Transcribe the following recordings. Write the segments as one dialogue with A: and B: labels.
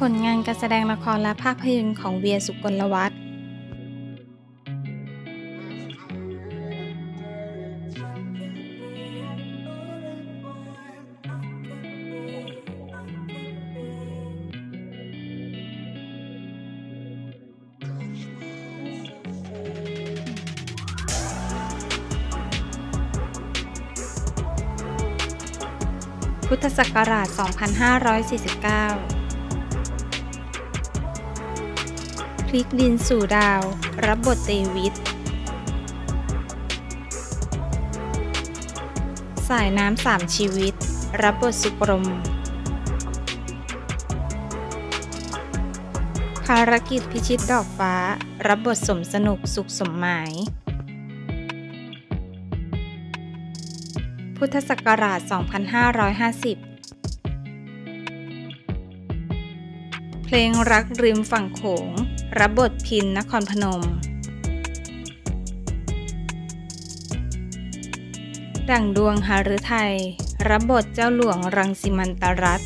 A: ผลงานการแสดงละครและภาพยนตร์ของเวียสุกลวัฒน์พุทธศักราช 2549 ลิกดินสู่ดาว รับบทเตวิทสายน้ำสามชีวิต รับบทสุปรม ภารกิจพิชิตดอกฟ้า รับบทสมสนุกสุขสมหมาย พุทธศักราช 2550เพลงรักริมฝั่งโขง รับบทพินนครพนม ดั่งดวงหฤทัยรับบทเจ้าหลวงรังสิมันตรัต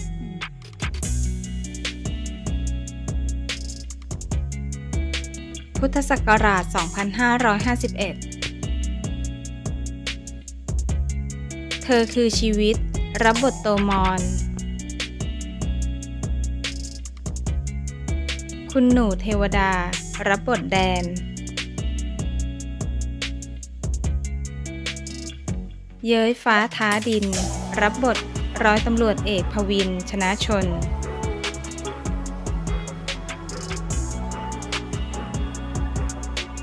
A: พุทธศักราช 2551 เธอคือชีวิต รับบทโตมอน คุณหนูเทวดา รับบทแดน เย้ยฟ้าท้าดิน รับบทร้อยตำรวจเอกพวินชนะชน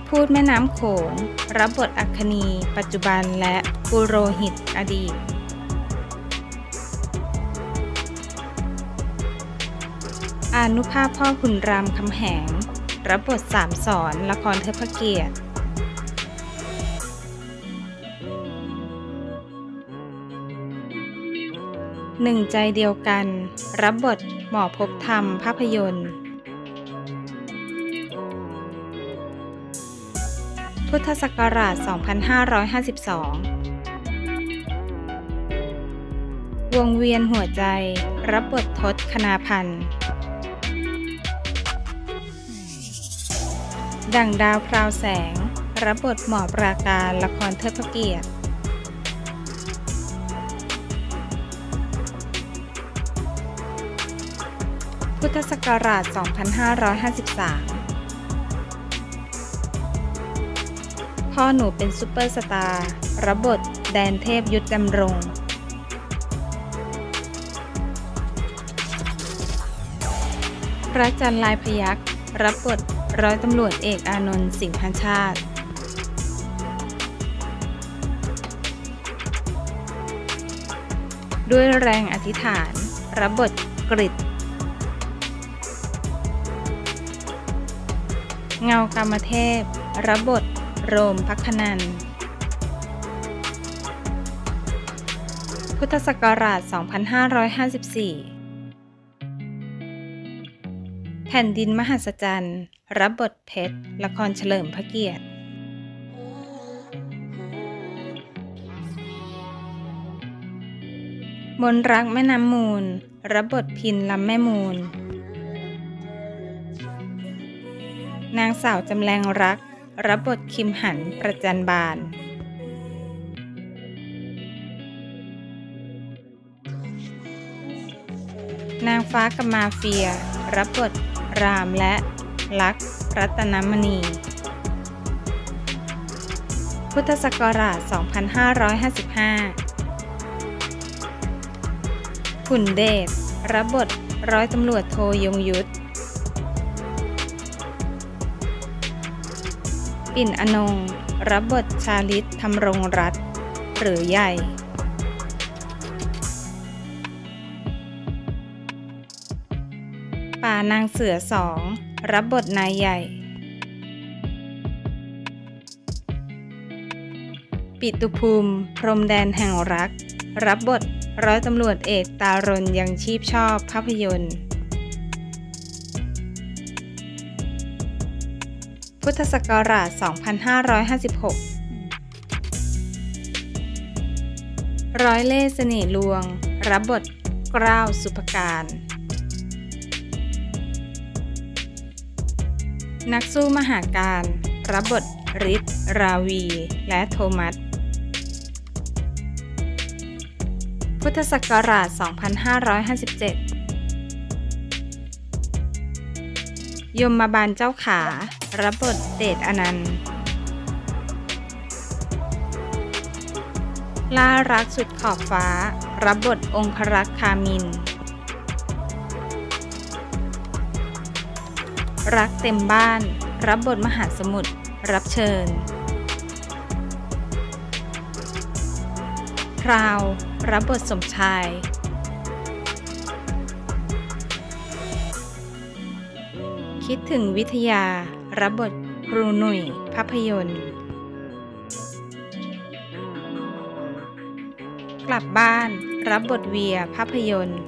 A: พูดแม่น้ำโขง รับบทอัคคีปัจจุบันและปุโรหิตอดีต อนุภาพพ่อขุนรามคำแหง รับบทสามสอนละครเทพเกียรติ หนึ่งใจเดียวกัน รับบทหมอพบธรรมภาพยนตร์ พุทธศักราช 2552วงเวียนหัวใจ รับบททศคณาพันธ์ ดั่งดาวพราวแสง รับบทหมอปราการละครเทิดพระเกียรติพุทธศักราช 2553 พ่อหนูเป็นซูเปอร์สตาร์รับบทแดนเทพยุทธดำรงพระจันทร์ลายพยักษ์รับบท ร้อยตำรวจเอกอานนท์สิงห์พันชาติด้วยแรงอธิษฐาน รับบทกริดเงากรรมเทพ รับบทโรมพักนัน พุทธศักราช 2554 แผ่นดินมหัศจรรย์ รับบทเพชร ละครเฉลิมพระเกียรติ มนรักแม่น้ำมูล รับบทพินลำแม่มูล นางสาวจำแรงรัก รับบทคิมหันประจันบาน นางฟ้ากับมาเฟีย รับบท รามและลักษ์รัตนมณี พุทธศักราช 2555 ขุนเดชรับบทร้อยตำรวจโทยงยุทธ ปิ่นอนง รับบทชาลิตธรรงรัตหรือใหญ่านางเสือสองรับบทนายใหญ่ ปิตุภูมิ พรมแดนแห่งรัก รับบทร้อยตำรวจเอกตารนยังชีพชอบภาพยนตร์ พุทธศักราช 2556 ร้อยเล่เสน่ห์ลวง รับบทกล้าวสุภการ นักสู้มหาการ รับบทริทราวี และโทมัส พุทธศักราช 2557 ยมมาบาลเจ้าขา รับบทเดชอนันต์ ล่ารักสุดขอบฟ้า รับบทองครักษ์คามิน รักเต็มบ้าน รับบทมหาสมุทรรับเชิญพราว รับบทสมชาย คิดถึงวิทยา รับบทครูหนุ่ย ภาพยนตร์ กลับบ้าน รับบทเวียภาพยนตร์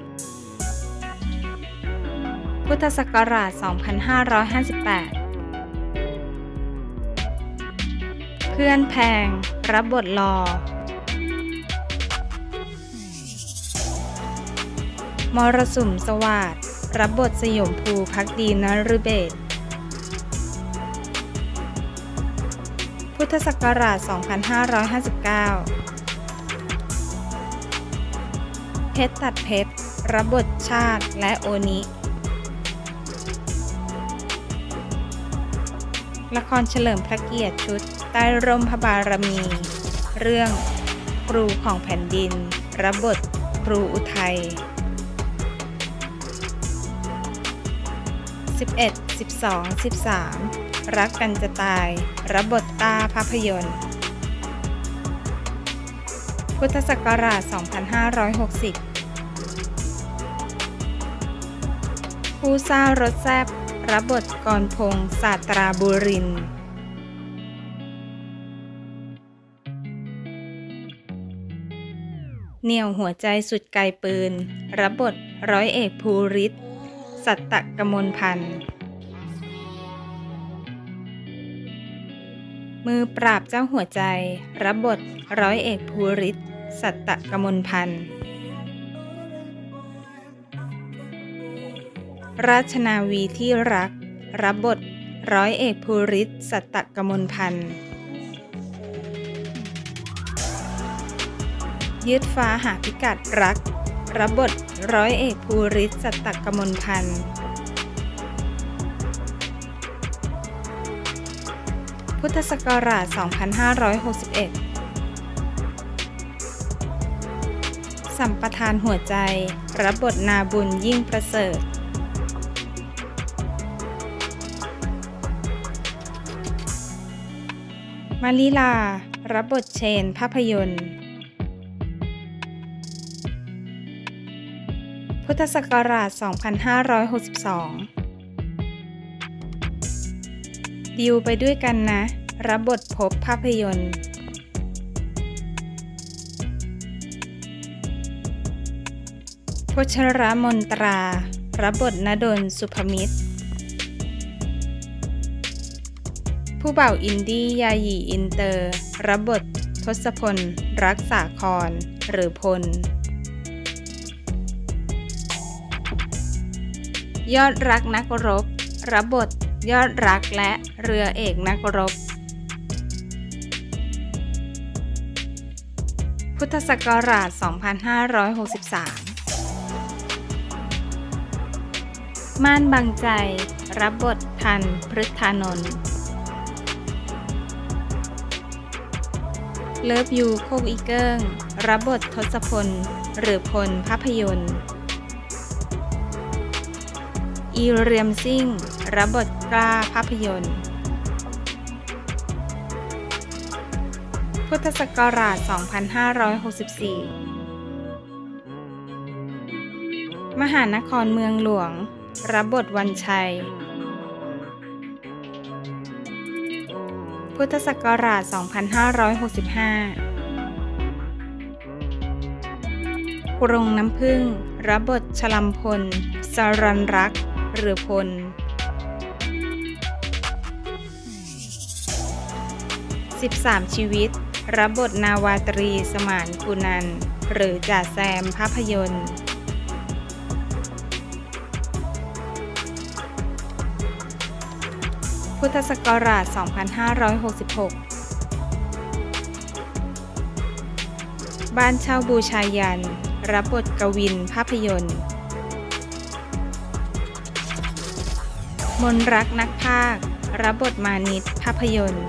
A: พุทธศักราช 2558 เพื่อนแพง รับบทลอมรสุมสวัสดรับบทสยมภูพักดีนฤเบศพุทธศักราช 2559 เพชรตัดเพชร รับบทชาติและโอนิ ละครเฉลิมพระเกียรติชุด ใต้ร่มพระบารมี เรื่อง ครูของแผ่นดินรับบทครูอุทัย 11 12 13 รักกันจะตายรับบทตาภาพยนตร์ พุทธศักราช 2560 ผู้ซ่ารถแซบ รับบทกรพงษ์ศาตราบุรินทร์เหนี่ยวหัวใจสุดไกลปืน รับบทร้อยเอกภูริศสัตตะกมลพันธ์ มือปราบเจ้าหัวใจ รับบทร้อยเอกภูริศสัตตะกมลพันธ์ ราชนาวีที่รัก รับบท ร้อยเอกภูริศสัตตกมลพันธ์ยืดฟ้าหาพิกัดรัก รับบท ร้อยเอกภูริศสัตตกมลพันธ์พุทธศักราช 2561 สัมปทานหัวใจ รับบทนาบุญยิ่งประเสริฐ มาลิลา รับบทเชน ภาพยนตร์ พุทธศักราช 2562 ดิวไปด้วยกันนะ รับบทพบภาพยนตร์ พชรมนตรา รับบทนดลสุภมิตร ผู้บ่าวอินดี้ยาหยีอินเตอร์ รับบททศพล รักษาคร หรือพล ยอดรักนักรบ รับบท ยอดรักและเรือเอกนักรบ พุทธศักราช 2563ม่านบางใจ รับบททันพฤทธานนท์ เลิฟยูโคกอีเกิงรับบททศพล หรือพลภาพยนตร์ อีเรียมซิ่ง รับบทกล้าภาพยนตร์ พุทธศักราช 2564 มหานครเมืองหลวง รับบทวันชัย พุทธศักราช 2565 กรงน้ำพึ่งรับบทชลัมพล สรันรัก หรือพล 13 ชีวิต รับบทนาวาตรีสมานกุนัน หรือจ่าแซมภาพยนตร์ พุทธศักราช 2566 บ้านเช่าบูชายัน รับบทกวินภาพยนตร์ มนรักนักภาค รับบทมานิตภาพยนตร์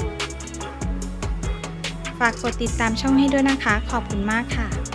A: ฝากกดติดตามช่องให้ด้วยนะคะ ขอบคุณมากค่ะ